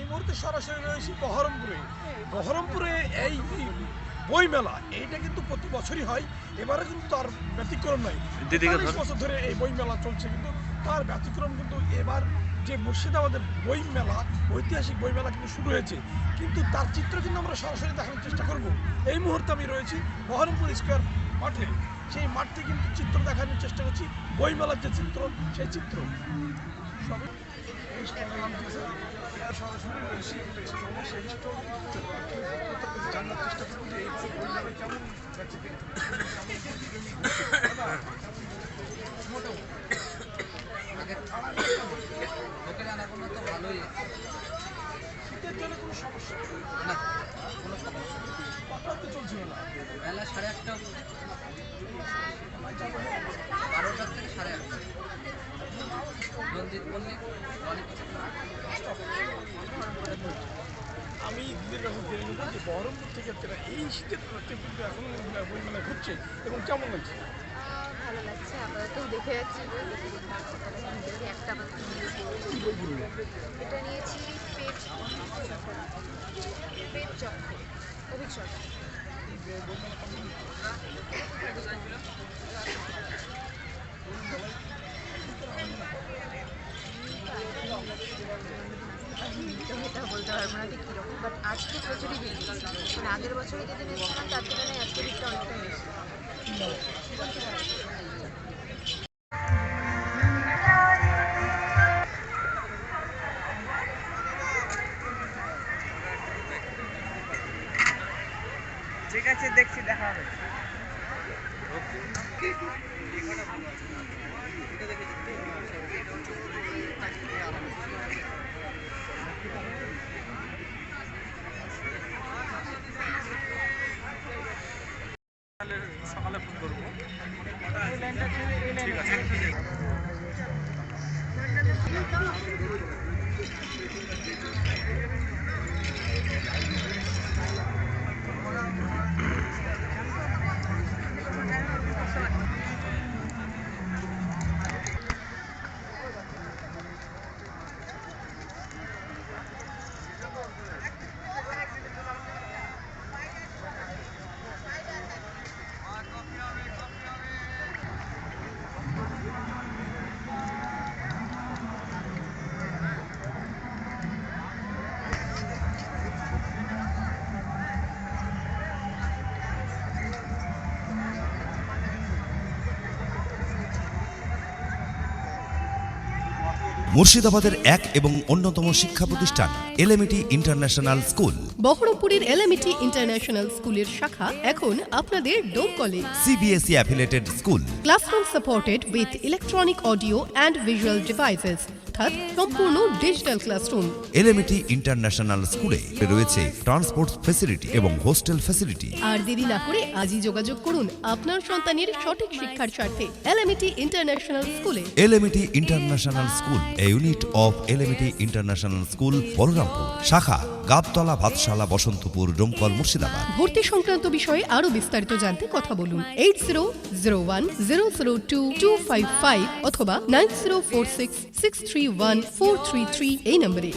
এই মুহূর্তে সরাসরি রয়েছি বহরমপুরে। বহরমপুরে এই বই মেলা এইটা কিন্তু প্রতি বছরই হয়। এবারে কিন্তু তার ব্যতিক্রম নাই। 45 বছর ধরে এই বই মেলা চলছে কিন্তু তার ব্যতিক্রম কিন্তু এবার যে মুর্শিদাবাদের বই মেলা ঐতিহাসিক বই মেলা কিন্তু শুরু হয়েছে। কিন্তু তার চিত্র কিন্তু আমরা সরাসরি দেখানোর চেষ্টা করব। এই মুহূর্তে আমি রয়েছি বহরমপুর স্কোয়ার মাঠে। সেই মাঠে কিন্তু চিত্র দেখানোর চেষ্টা করছি। বই মেলার যে চিত্র সেই চিত্র। সবে তো ভালোই শীতের জন্য সমস্যা না কোনো সমস্যা। তো চলছিল না বেলা সাড়ে আটটা বারোটার থেকে সাড়ে আটটা রঞ্জিত মল্লিক অনেক আমি দিদির কাছে জেনে নেব যে বহরমপুর থেকে তেরা এই শীতের কিন্তু এখন বই ঘুরছে এবং কেমন লাগছে? ভালো লাগছে আপাতত দেখে যাচ্ছি একটা এটা নিয়েছি পেট পেট চক্র সরকার এটা বলতে পারব না যে কীরকম বাট আজকে প্রচুরই ভিড় মানে আগের বছরে যেদিন এসেছিলাম তার তুলনায় আজকে ভিড়টা অনেকটা বেশি। ঠিক আছে দেখছি দেখা হবে। সকালে ফোন করব। ঠিক লাইনটা মুর্শিদাবাদের এক এবং অন্যতম শিক্ষা প্রতিষ্ঠান এলএমইটি ইন্টারন্যাশনাল স্কুল। বহরমপুরের এলএমইটি ইন্টারন্যাশনাল স্কুলের শাখা এখন আপনাদের ডোমকলে CBSE affiliated school. Classroom supported with electronic audio and visual devices অর্থাৎ সম্পূর্ণ ডিজিটাল ক্লাসরুম এলএমটি ইন্টারন্যাশনাল স্কুলে রয়েছে ট্রান্সপোর্ট ফ্যাসিলিটি এবং হোস্টেল ফ্যাসিলিটি আর দেরি না করে আজই যোগাযোগ করুন আপনার সন্তানের সঠিক শিক্ষার স্বার্থে এলএমটি ইন্টারন্যাশনাল স্কুলে LMT international school A. Unit of LMT international school Balrampur শাখা গাবতলা, ভাতশালা, বসন্তপুর, ডোমকল, মুর্শিদাবাদ। ভর্তি সংক্রান্ত বিষয়ে আরও বিস্তারিত জানতে কথা বলুন। Eight zero zero one zero zero two two five five অথবা nine zero four six six three one four three three এই নম্বরে।